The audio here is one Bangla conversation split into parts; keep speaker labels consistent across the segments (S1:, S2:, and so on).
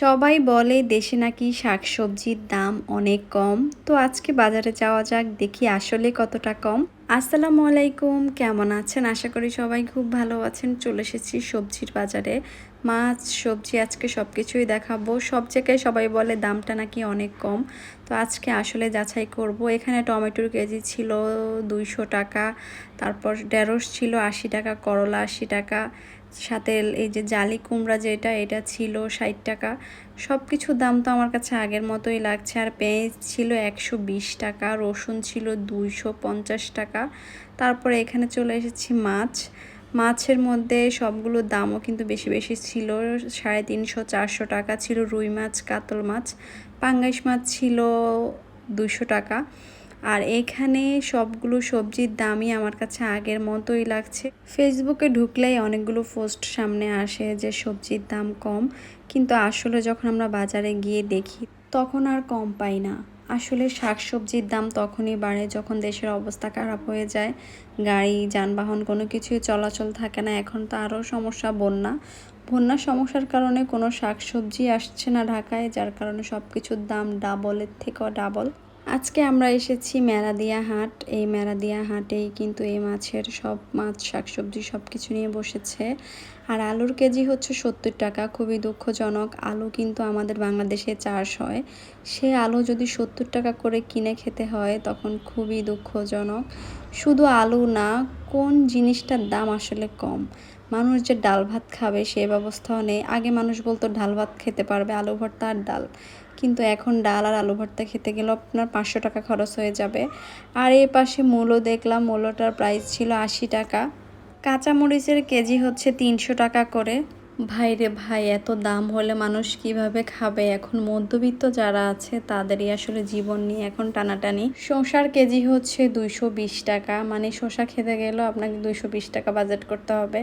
S1: সবাই বলে দেশে নাকি শাকসবজির দাম অনেক কম। তো আজকে বাজারে যাওয়া যাক, দেখি আসলে কতটা কম। আসসালামু আলাইকুম, কেমন আছেন? আশা করি সবাই খুব ভালো আছেন। চলে এসেছি সবজির বাজারে। মাছ, সবজি আজকে সব কিছুই দেখাবো। সব জায়গায় সবাই বলে দামটা নাকি অনেক কম। তো আজকে আসলে যাচাই করব। এখানে টমেটোর কেজি ছিল দুইশো টাকা, তারপর ঢেঁড়স ছিল আশি টাকা, করলা আশি টাকা সাথে এই যে জালি কুমড়া যেটা, এটা ছিল ষাট টাকা। সব কিছুর দাম তো আমার কাছে আগের মতোই লাগছে। আর পেঁয়াজ ছিল একশো বিশ টাকা, রসুন ছিল দুইশো পঞ্চাশ টাকা। তারপরে এখানে চলে এসেছি মাছ। মাছের মধ্যে সবগুলোর দামও কিন্তু বেশি বেশি ছিল। সাড়ে তিনশো, চারশো টাকা ছিল রুই মাছ, কাতল মাছ। পাঙ্গাইশ মাছ ছিল দুশো টাকা। আর এখানে সবগুলো সবজির দামই আমার কাছে আগের মতোই লাগছে। ফেসবুকে ঢুকলেই অনেকগুলো পোস্ট সামনে আসে যে সবজির দাম কম, কিন্তু আসলে যখন আমরা বাজারে গিয়ে দেখি, তখন আর কম পাই না। আসলে শাকসবজির দাম তখনই বাড়ে যখন দেশের অবস্থা খারাপ হয়ে যায়। গাড়ি, যানবাহন কোনো কিছুই চলাচল থাকে না, এখন তো আরও সমস্যা বন্যা। বন্যার সমস্যার কারণে কোনো শাকসবজি আসছে না ঢাকায়, যার কারণে সব কিছুর দাম ডাবলের থেকেও ডাবল আজকে আমরা এসেছি মেরাদিয়া হাট। এই মেরাদিয়া হাটেই কিন্তু এই মাছের সব মাছ, শাকসবজি সব কিছু নিয়ে বসেছে। আর আলুর কেজি হচ্ছে সত্তর টাকা, খুবই দুঃখজনক। আলু কিন্তু আমাদের বাংলাদেশে চাষ হয়। সে আলু যদি সত্তর টাকা করে কিনে খেতে হয়, তখন খুবই দুঃখজনক। শুধু আলু না, কোন জিনিসটার দাম আসলে কম? মানুষ যে ডাল ভাত খাবে সে ব্যবস্থাও নেই। আগে মানুষ বলতো, ডাল ভাত খেতে পারবে আলু ভর্তা আর ডাল। কিন্তু এখন ডাল আর আলু ভর্তা খেতে গেলেও আপনার পাঁচশো টাকা খরচ হয়ে যাবে। আর এই পাশে মূলো দেখলাম, মূলোটার প্রাইস ছিল আশি টাকা। কাঁচামরিচের কেজি হচ্ছে তিনশো টাকা করে। ভাই রে ভাই, এত দাম হলে মানুষ কীভাবে খাবে? এখন মধ্যবিত্ত যারা আছে, তাদেরই আসলে জীবন নিয়ে এখন টানাটানি। শসার কেজি হচ্ছে দুইশো বিশ টাকা। মানে শসা খেতে গেলেও আপনাকে দুইশো বিশ টাকা বাজেট করতে হবে।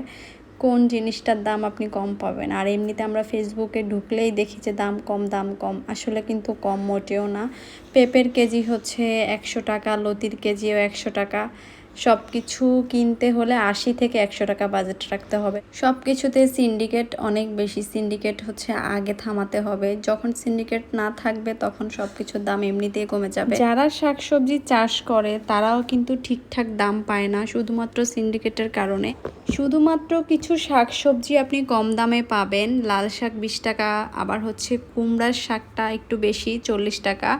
S1: কোন জিনিসটার দাম আপনি কম পাবেন? আর এমনিতে আমরা ফেসবুকে ঢুকলেই দেখি যে দাম কম দাম কম। আসলে কিন্তু কম মোটেও না। পেঁপের কেজি হচ্ছে একশো টাকা, লতির কেজিও একশো টাকা। সব কিছু কিনতে হলে আশি থেকে একশো টাকা বাজেট রাখতে হবে। সব কিছুতে সিন্ডিকেট, অনেক বেশি সিন্ডিকেট হচ্ছে আগে থামাতে হবে। যখন সিন্ডিকেট না থাকবে, তখন সব কিছুর দাম এমনিতেই কমে যাবে। যারা শাকসবজি চাষ করে, তারাও কিন্তু ঠিকঠাক দাম পায় না, শুধুমাত্র সিন্ডিকেটের কারণে। শুধুমাত্র কিছু শাকসবজি আপনি কম দামে পাবেন। লাল শাক বিশ টাকা, আবার হচ্ছে কুমড়ার শাকটা একটু বেশি, চল্লিশ টাকা,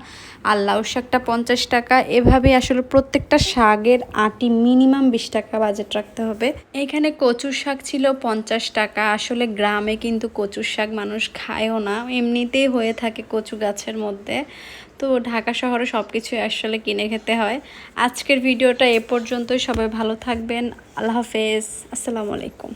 S1: আর লাউ শাকটা পঞ্চাশ টাকা। এভাবে আসলে প্রত্যেকটা শাকের আটি মিনিমাম বিশ টাকা বাজেট রাখতে হবে। এখানে কচুর শাক ছিল পঞ্চাশ টাকা। আসলে গ্রামে কিন্তু কচুর শাক মানুষ খায়ও না। এমনিতেই হয়ে থাকে কচু গাছের মধ্যে। তো ঢাকা শহরে সব কিছুই আসলে কিনে খেতে হয়। আজকের ভিডিওটা এ পর্যন্তই। সবাই ভালো থাকবেন। আল্লাহ হাফেজ। আসসালামু আলাইকুম।